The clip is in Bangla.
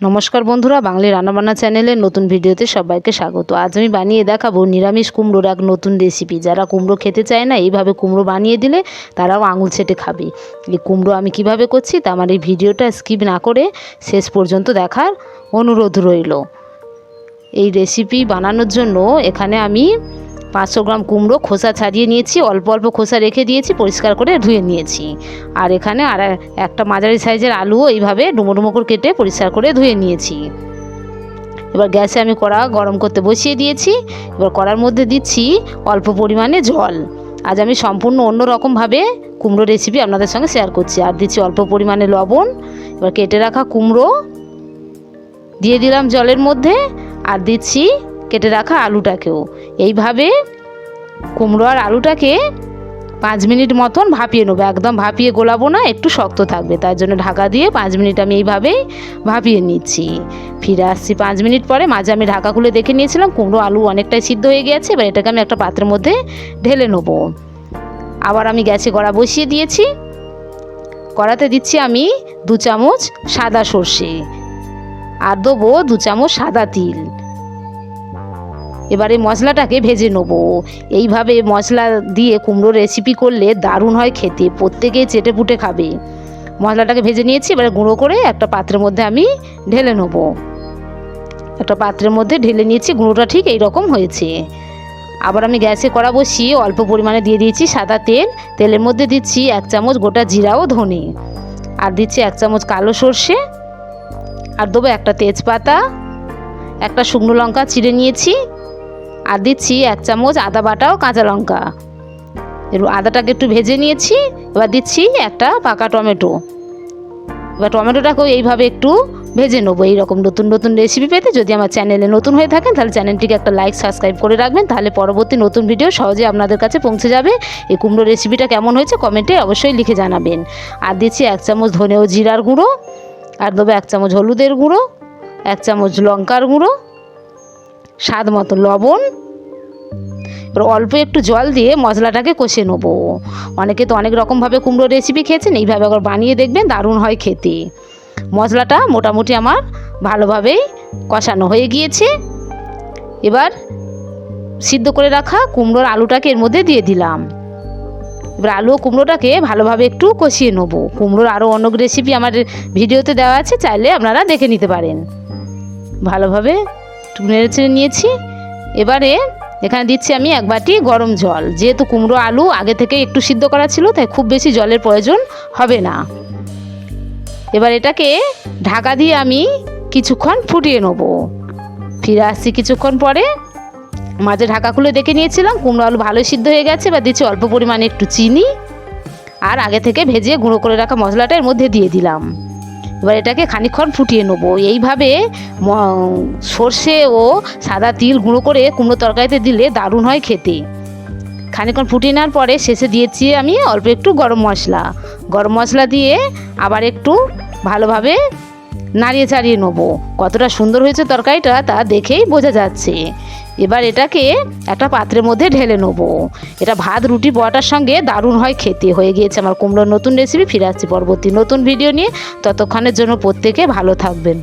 নমস্কার বন্ধুরা বাঙালি রান্নাবান্না চ্যানেলের নতুন ভিডিওতে সবাইকে স্বাগত। আজ আমি বানিয়ে দেখাবো নিরামিষ কুমড়োর এক নতুন রেসিপি যারা কুমড়ো খেতে চায় না, এইভাবে কুমড়ো বানিয়ে দিলে তারাও আঙুল ছেটে খাবে। এই কুমড়ো আমি কীভাবে করছি তা আমার এই ভিডিওটা স্কিপ না করে শেষ পর্যন্ত দেখার অনুরোধ রইল। এই রেসিপি বানানোর জন্য এখানে আমি পাঁচশো গ্রাম কুমড়ো খোসা ছাড়িয়ে নিয়েছি, অল্প অল্প খোসা রেখে দিয়েছি, পরিষ্কার করে ধুয়ে নিয়েছি। আর এখানে আর একটা মাঝারি সাইজের আলুও এইভাবে ডুমো ডুমো করে কেটে পরিষ্কার করে ধুয়ে নিয়েছি। এবার গ্যাসে আমি কড়া গরম করতে বসিয়ে দিয়েছি। এবার কড়ার মধ্যে দিচ্ছি অল্প পরিমাণে জল। আজ আমি সম্পূর্ণ অন্য রকমভাবে কুমড়ো রেসিপি আপনাদের সঙ্গে শেয়ার করছি। আর দিচ্ছি অল্প পরিমাণে লবণ। এবার কেটে রাখা কুমড়ো। দিয়ে দিলাম জলের মধ্যে। আর দিচ্ছি কেটে রাখা আলুটাকেও। এইভাবে কুমড়ো আর আলুটাকে পাঁচ মিনিট মতন ভাপিয়ে নেব। একদম ভাপিয়ে গোলাবো না, একটু শক্ত থাকবে। তার জন্য ঢাকা দিয়ে পাঁচ মিনিট আমি এইভাবেই ভাপিয়ে নিচ্ছি। ফিরে আসছি পাঁচ মিনিট পরে। মাঝে আমি ঢাকা খুলে দেখে নিয়েছিলাম, কুমড়ো আলু অনেকটাই সিদ্ধ হয়ে গেছে এবার এটাকে আমি একটা পাত্রের মধ্যে ঢেলে নেব। আবার আমি গ্যাসে কড়া বসিয়ে দিয়েছি। কড়াতে দিচ্ছি আমি দু চামচ সাদা সর্ষে। আর দেবো দু চামচ সাদা তিল। এবারে মশলাটাকে ভেজে নেব। এইভাবে মশলা দিয়ে কুমড়োর রেসিপি করলে দারুণ হয় খেতে প্রত্যেকেই চেটে পুটে খাবে। মশলাটাকে ভেজে নিয়েছি, এবারে গুঁড়ো করে একটা পাত্রের মধ্যে আমি ঢেলে নেব। একটা পাত্রের মধ্যে ঢেলে নিয়েছি, গুঁড়োটা ঠিক এই রকম হয়েছে। আবার আমি গ্যাসে কড়া বসিয়ে অল্প পরিমাণে দিয়ে দিয়েছি সাদা তেল। তেলের মধ্যে দিচ্ছি এক চামচ গোটা জিরা ও ধনে। আর দিচ্ছি এক চামচ কালো সর্ষে। আর দেবো একটা তেজপাতা, একটা শুকনো লঙ্কা চিড়ে নিয়েছি। আর দিচ্ছি এক চামচ আদা বাটা ও কাঁচা লঙ্কা। এর আদাটাকে একটু ভেজে নিয়েছি, এবার দিচ্ছি একটা পাকা টমেটো। এবার টমেটোটাকেও এইভাবে একটু ভেজে নেব, এইরকম নতুন নতুন রেসিপি পেতে যদি আমার চ্যানেলে নতুন হয়ে থাকেন, তাহলে চ্যানেলটিকে একটা লাইক সাবস্ক্রাইব করে রাখবেন, তাহলে পরবর্তী নতুন ভিডিও সহজে আপনাদের কাছে পৌঁছে যাবে। এই কুমড়ো রেসিপিটা কেমন হয়েছে কমেন্টে অবশ্যই লিখে জানাবেন। আর দিচ্ছি এক চামচ ধনে ও জিরার গুঁড়ো, আর দেবো এক চামচ হলুদের গুঁড়ো, এক চামচ লঙ্কার গুঁড়ো, স্বাদ মতো লবণ এবার অল্প একটু জল দিয়ে মশলাটাকে কষে নেব। অনেকে তো অনেক রকমভাবে কুমড়ো রেসিপি খেয়েছেন, এইভাবে একবার বানিয়ে দেখবেন, দারুণ হয় খেতে। মশলাটা মোটামুটি আমার ভালোভাবেই কষানো হয়ে গিয়েছে। এবার সিদ্ধ করে রাখা কুমড়োর আলুটাকে এর মধ্যে দিয়ে দিলাম। এবার আলু ও কুমড়োটাকে ভালোভাবে একটু কষিয়ে নেব। কুমড়োর আরও অনেক রেসিপি আমার ভিডিওতে দেওয়া আছে, চাইলে আপনারা দেখে নিতে পারেন। ভালোভাবে একটু নেড়ে নিয়েছি। এবারে এখানে দিচ্ছি আমি এক বাটি গরম জল। যেহেতু কুমড়ো, আলু আগে থেকে একটু সিদ্ধ করা ছিল, তাই খুব বেশি জলের প্রয়োজন হবে না। এবার এটাকে ঢাকা দিয়ে আমি কিছুক্ষণ ফুটিয়ে নেব। ফিরে আসছি কিছুক্ষণ পরে। মাঝে ঢাকা খুলে দেখে নিয়েছিলাম, কুমড়ো, আলু ভালোই সিদ্ধ হয়ে গেছে। এবার দিচ্ছি অল্প পরিমাণে একটু চিনি। আর আগে থেকে ভেজে গুঁড়ো করে রাখা মশলাটা এর মধ্যে দিয়ে দিলাম। এবার এটাকে খানিকক্ষণ ফুটিয়ে নেব। এইভাবে সর্ষে ও সাদা তিল গুঁড়ো করে কুমড়ো তরকারিতে দিলে দারুণ হয় খেতে। খানিকক্ষণ ফুটিয়ে নেওয়ার পরে শেষে দিয়েছি আমি অল্প একটু গরম মশলা। গরম মশলা দিয়ে আবার একটু ভালোভাবে নাড়িয়ে চাড়িয়ে নেব। কতটা সুন্দর হয়েছে তরকারিটা তা দেখেই বোঝা যাচ্ছে। এবার এটাকে একটা পাত্রের মধ্যে ঢেলে নেব। এটা ভাত, রুটি পরোটার সঙ্গে দারুণ হয় খেতে। হয়ে গিয়েছে আমার কুমড়োর নতুন রেসিপি ফিরে আসছি পরবর্তী নতুন ভিডিও নিয়ে। ততক্ষণের জন্য প্রত্যেকে ভালো থাকবেন।